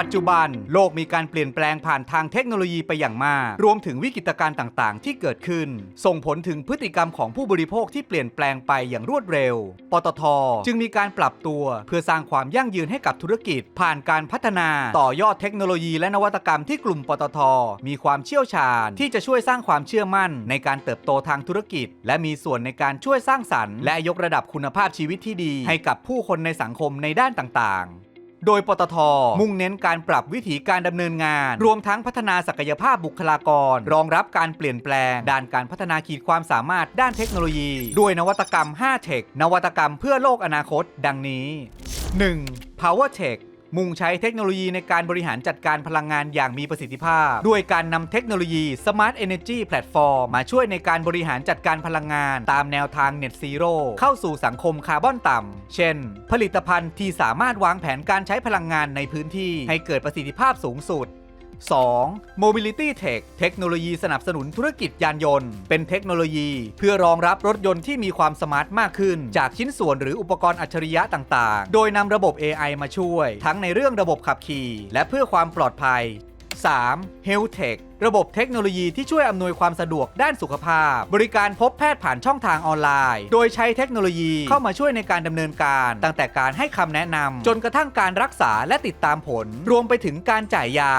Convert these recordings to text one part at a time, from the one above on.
ปัจจุบัน โลกมีการเปลี่ยนแปลงผ่านทางเทคโนโลยีไปอย่างมาก รวมถึงวิกฤตการณ์ต่างๆ ที่เกิดขึ้น ส่งผลถึงพฤติกรรมของผู้บริโภคที่เปลี่ยนแปลงไปอย่างรวดเร็ว ปตท จึงมีการปรับตัว เพื่อสร้างความยั่งยืนให้กับธุรกิจ ผ่านการพัฒนาต่อยอดเทคโนโลยีและนวัตกรรมที่กลุ่มปตท มีความเชี่ยวชาญ ที่จะช่วยสร้างความเชื่อมั่น ในการเติบโตทางธุรกิจ และมีส่วนในการช่วยสร้างสรรค์ และยกระดับคุณภาพชีวิตที่ดี ให้กับผู้คนในสังคมในด้านต่างๆ โดยปตท มุ่งเน้นการปรับวิถีการดำเนินงาน รวมทั้งพัฒนาศักยภาพบุคลากร รองรับการเปลี่ยนแปลง ด้านการพัฒนาขีดความสามารถด้านเทคโนโลยี ด้วยนวัตกรรม5เทคนวัตกรรมเพื่อโลกอนาคต ดังนี้ 1. Power Tech มุ่งใช้เทคโนโลยีในการบริหารจัดการพลังงานอย่างมีประสิทธิภาพ ด้วยการนำเทคโนโลยี Smart Energy Platform มาช่วยในการบริหารจัดการพลังงาน ตามแนวทาง Net Zero เข้าสู่สังคมคาร์บอนต่ำ เช่น ผลิตภัณฑ์ที่สามารถวางแผนการใช้พลังงานในพื้นที่ ให้เกิดประสิทธิภาพสูงสุด 2. Mobility Tech เทคโนโลยีสนับสนุนธุรกิจยานยนต์ เป็นเทคโนโลยีเพื่อรองรับรถยนต์ที่มีความสมาร์ทมากขึ้น จากชิ้นส่วนหรืออุปกรณ์อัจฉริยะต่างๆ โดยนำระบบ AI มาช่วย ทั้งในเรื่องระบบขับขี่ และเพื่อความปลอดภัย 3. Health Tech ระบบเทคโนโลยีที่ช่วยอำนวยความสะดวกด้านสุขภาพ บริการพบแพทย์ผ่านช่องทางออนไลน์ โดยใช้เทคโนโลยีเข้ามาช่วยในการดำเนินการ ตั้งแต่การให้คำแนะนำจนกระทั่งการรักษาและติดตามผล รวมไปถึงการจ่ายยา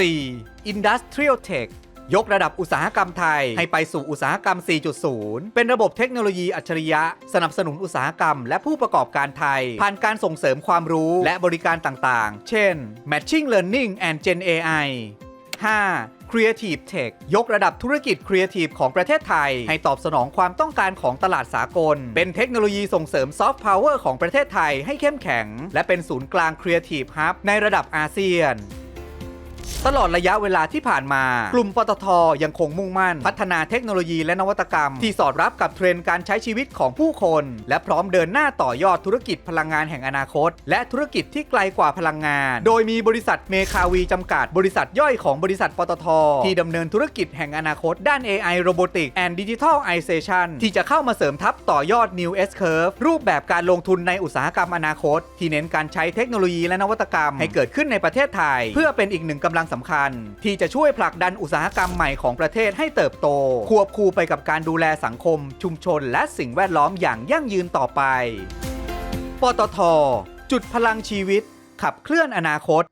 4. Industrial Tech ยกระดับอุตสาหกรรมไทย ให้ไปสู่อุตสาหกรรม 4.0 เป็นระบบเทคโนโลยีอัจฉริยะ สนับสนุนอุตสาหกรรม และผู้ประกอบการไทย ผ่านการส่งเสริมความรู้และบริการต่างๆ เช่น Matching Learning and Gen AI 5. Creative Tech ยกระดับธุรกิจ Creative ของประเทศไทย ให้ตอบสนองความต้องการของตลาดสากล เป็นเทคโนโลยีส่งเสริม Soft Power ของประเทศไทยให้เข้มแข็ง และเป็นศูนย์กลาง Creative Hub ในระดับอาเซียน ตลอดระยะเวลาที่ผ่านมา กลุ่มปตทยังคงมุ่งมั่น พัฒนาเทคโนโลยีและนวัตกรรม ที่สอดรับกับเทรนด์การใช้ชีวิตของผู้คน และพร้อมเดินหน้าต่อยอดธุรกิจพลังงานแห่งอนาคต และธุรกิจที่ไกลกว่าพลังงาน โดยมีบริษัทเมคาวีจำกัด บริษัทย่อยของบริษัทปตท ที่ดำเนินธุรกิจแห่งอนาคต ด้าน AI Robotic and Digitalization ที่จะเข้ามาเสริมทัพต่อยอด New S Curve รูปแบบการลงทุนในอุตสาหกรรมอนาคต ที่เน้นการใช้เทคโนโลยีและนวัตกรรม ให้เกิดขึ้นในประเทศไทย เพื่อเป็นอีกหนึ่งกำลังสำคัญ ที่จะช่วยผลักดันอุตสาหกรรมใหม่ของประเทศให้เติบโต ควบคู่ไปกับการดูแลสังคม ชุมชน และสิ่งแวดล้อมอย่างยั่งยืนต่อไป ปตท จุดพลังชีวิต ขับเคลื่อนอนาคต